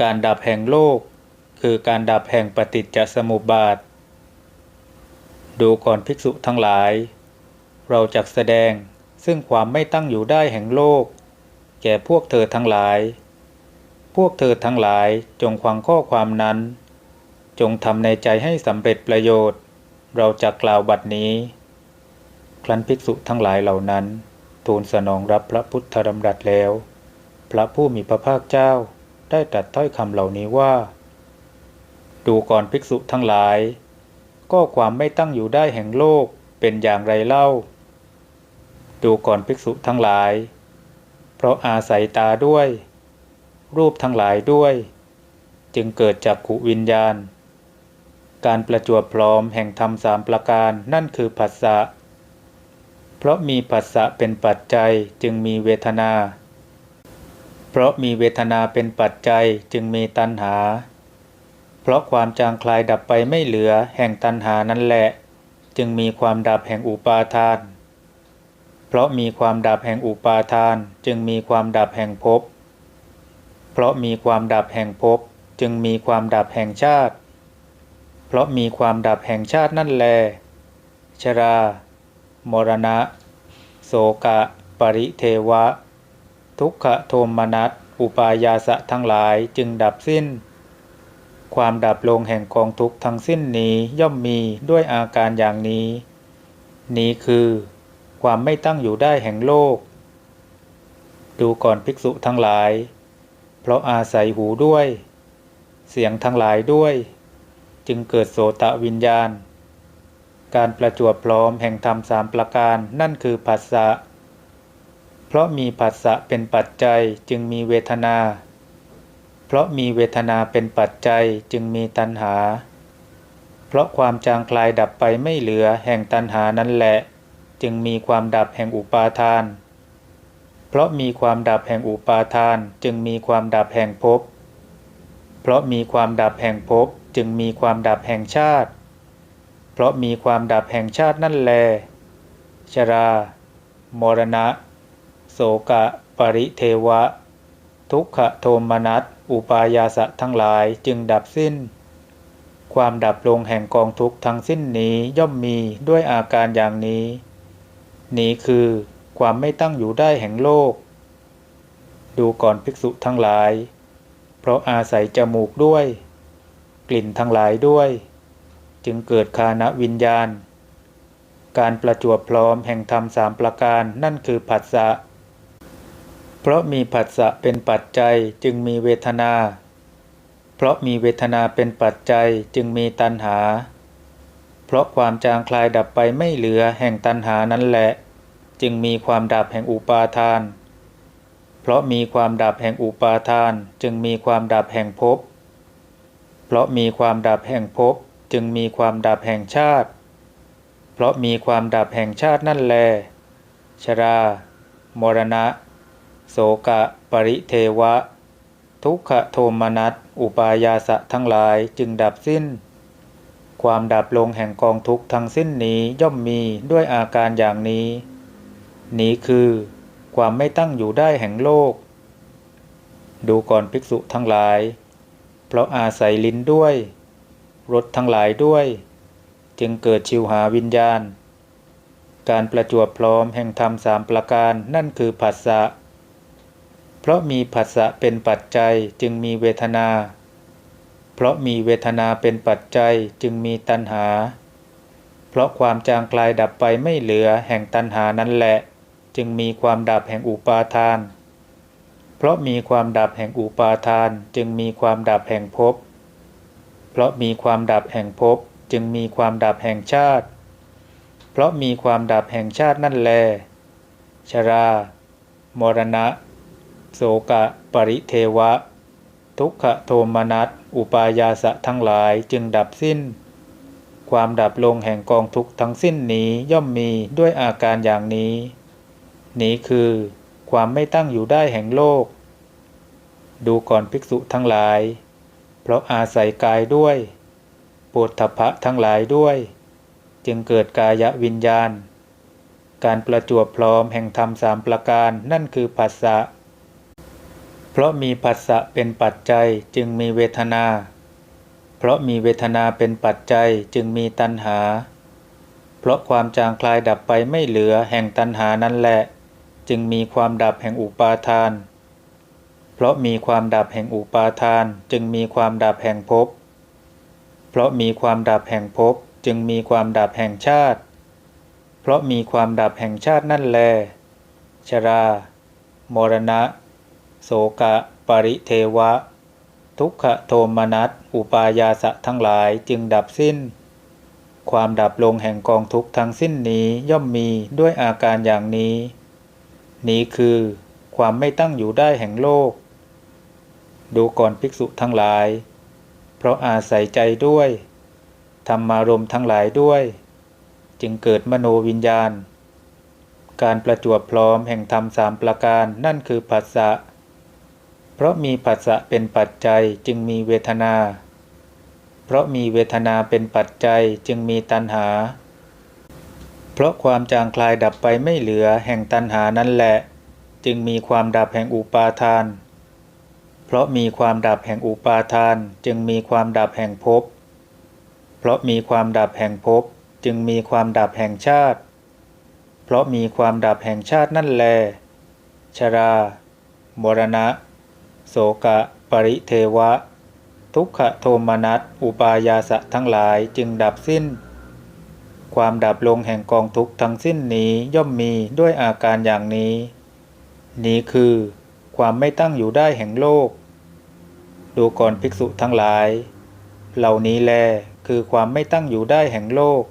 การดับแห่งโลก คือการดับแห่งปฏิจจสมุปบาท ดูก่อนภิกษุทั้งหลาย เราจักแสดงซึ่งความไม่ตั้งอยู่ได้แห่งโลก แก่พวกเธอทั้งหลาย พวกเธอทั้งหลายจงฟังข้อความนั้น จงทำในใจให้สำเร็จประโยชน์ เราจะกล่าวบัดนี้ ครั้นภิกษุทั้งหลายเหล่านั้น ทูลสนองรับพระพุทธดำรัสแล้ว พระผู้มีพระภาคเจ้า ได้ตรัสถ้อยคำเหล่านี้ว่า ดูก่อนภิกษุทั้งหลาย ก็ความไม่ตั้งอยู่ได้แห่งโลกเป็นอย่างไรเล่า ดูก่อนภิกษุทั้งหลาย เพราะอาศัยตาด้วย รูปทั้งหลายด้วย จึงเกิดจากขุวิญญาณ การประจวบพร้อมแห่งธรรมสามประการนั่นคือผัสสะเพราะมีผัสสะเป็นปัจจัยจึงมีเวทนา เพราะมีเวทนาเป็นปัจจัยจึงมีตัณหา เพราะความจางคลายดับไปไม่เหลือแห่งตัณหานั่นแหละ จึงมีความดับแห่งอุปาทาน เพราะมีความดับแห่งอุปาทาน จึงมีความดับแห่งภพ เพราะมีความดับแห่งภพจึงมีความดับแห่งชาติ เพราะมีความดับแห่งชาตินั่นแล ชรา มรณะ โสกะ ปริเทวะ ทุกขโทมนัสอุปายาสะทั้งหลายจึงดับสิ้น ความดับลงแห่งกองทุกทั้งสิ้นนี้ย่อมมีด้วยอาการอย่างนี้ นี้คือ ความไม่ตั้งอยู่ได้แห่งโลก ดูก่อนภิกษุทั้งหลาย เพราะอาศัยหูด้วย เสียงทั้งหลายด้วย จึงเกิดโสตะวิญญาณ การประจวบพร้อมแห่งธรรมสามประการนั่นคือผัสสะ เพราะมีผัสสะเป็นปัจจัยจึงมีเวทนา เพราะมีเวทนาเป็นปัจจัยจึงมีตัณหา เพราะความจางคลายดับไปไม่เหลือแห่งตัณหานั่นแหละ จึงมีความดับแห่งอุปาทาน เพราะมีความดับแห่งอุปาทานจึงมีความดับแห่งภพ เพราะมีความดับแห่งภพจึงมีความดับแห่งชาติ เพราะมีความดับแห่งชาตินั่นแล ชรา มรณะ โสกะ ปริเทวะ ทุกขโทมนัส อุปายาสะทั้งหลายจึงดับสิ้น ความดับลงแห่งกองทุกข์ทั้งสิ้นนี้ย่อมมีด้วยอาการอย่างนี้ นี้คือความไม่ตั้งอยู่ได้แห่งโลก ดูก่อนภิกษุทั้งหลาย เพราะอาศัยจมูกด้วย กลิ่นทั้งหลายด้วย จึงเกิดคานวิญญาณ การประจวบพร้อมแห่งธรรมสามประการนั่นคือผัสสะ เพราะมีผัสสะเป็นปัจจัยจึงมีเวทนา เพราะมีเวทนาเป็นปัจจัยจึงมีตัณหา เพราะความจางคลายดับไปไม่เหลือแห่งตัณหานั่นแหละ จึงมีความดับแห่งอุปาทาน เพราะมีความดับแห่งอุปาทาน จึงมีความดับแห่งภพ เพราะมีความดับแห่งภพจึงมีความดับแห่งชาติ เพราะมีความดับแห่งชาตินั่นแล ชรา มรณะ โสกะปริเทวะ ทุกขโทมนัสอุปายาสะทั้งหลายจึงดับสิ้น ความดับลงแห่งกองทุกข์ทั้งสิ้นนี้ย่อมมีด้วยอาการอย่างนี้ นี้คือ ความไม่ตั้งอยู่ได้แห่งโลก ดูก่อนภิกษุทั้งหลาย เพราะอาศัยลิ้นด้วยรสทั้งหลายด้วย จึงเกิดชิวหาวิญญาณ การประจวบพร้อมแห่งธรรมสามประการนั่นคือผัสสะ เพราะมีผัสสะเป็นปัจจัยจึงมีเวทนา เพราะมีเวทนาเป็นปัจจัยจึงมีตัณหา เพราะความจางคลายดับไปไม่เหลือแห่งตัณหานั่นแหละ จึงมีความดับแห่งอุปาทาน เพราะมีความดับแห่งอุปาทานจึงมีความดับแห่งภพ เพราะมีความดับแห่งภพจึงมีความดับแห่งชาติ เพราะมีความดับแห่งชาตินั่นแล ชรา มรณะ โสกะปริเทวะ ทุกขโทมนัสอุปายาสะทั้งหลายจึงดับสิ้น ความดับลงแห่งกองทุกทั้งสิ้นนี้ย่อมมีด้วยอาการอย่างนี้ นี้คือความไม่ตั้งอยู่ได้แห่งโลก ดูก่อนภิกษุทั้งหลาย เพราะอาศัยกายด้วยปุถะทั้งหลายด้วย จึงเกิดกายวิญญาณ การประจวบพร้อมแห่งธรรมสามประการนั่นคือผัสสะ เพราะมีผัสสะเป็นปัจจัยจึงมีเวทนา เพราะมีเวทนาเป็นปัจจัยจึงมีตัณหา เพราะความจางคลายดับไปไม่เหลือแห่งตัณหานั่นแหละ จึงมีความดับแห่งอุปาทาน เพราะมีความดับแห่งอุปาทาน จึงมีความดับแห่งภพ เพราะมีความดับแห่งภพจึงมีความดับแห่งชาติ เพราะมีความดับแห่งชาตินั่นแล ชรา มรณะ โสกะปริเทวะ ทุกขโทมนัสอุปายาสะทั้งหลายจึงดับสิ้น ความดับลงแห่งกองทุกทั้งสิ้นนี้ย่อมมีด้วยอาการอย่างนี้ นี้คือความไม่ตั้งอยู่ได้แห่งโลก ดูก่อนภิกษุทั้งหลาย เพราะอาศัยใจด้วยธรรมารมทั้งหลายด้วย จึงเกิดมโนวิญญาณ การประจวบพร้อมแห่งธรรมสามประการนั่นคือผัสสะ เพราะมีผัสสะเป็นปัจจัยจึงมีเวทนา เพราะมีเวทนาเป็นปัจจัยจึงมีตัณหา เพราะความจางคลายดับไปไม่เหลือแห่งตัณหานั่นแหละ จึงมีความดับแห่งอุปาทาน เพราะมีความดับแห่งอุปาทาน จึงมีความดับแห่งภพ เพราะมีความดับแห่งภพจึงมีความดับแห่งชาติ เพราะมีความดับแห่งชาตินั่นแล ชรา มรณะ โสกะปริเทวะ ทุกขโทมนัสอุปายาสะทั้งหลายจึงดับสิ้น ความดับลงแห่งกองทุกทั้งสิ้นนี้ย่อมมีด้วยอาการอย่างนี้ นี้คือความไม่ตั้งอยู่ได้แห่งโลก ดูก่อนภิกษุทั้งหลาย เหล่านี้แลคือความไม่ตั้งอยู่ได้แห่งโลก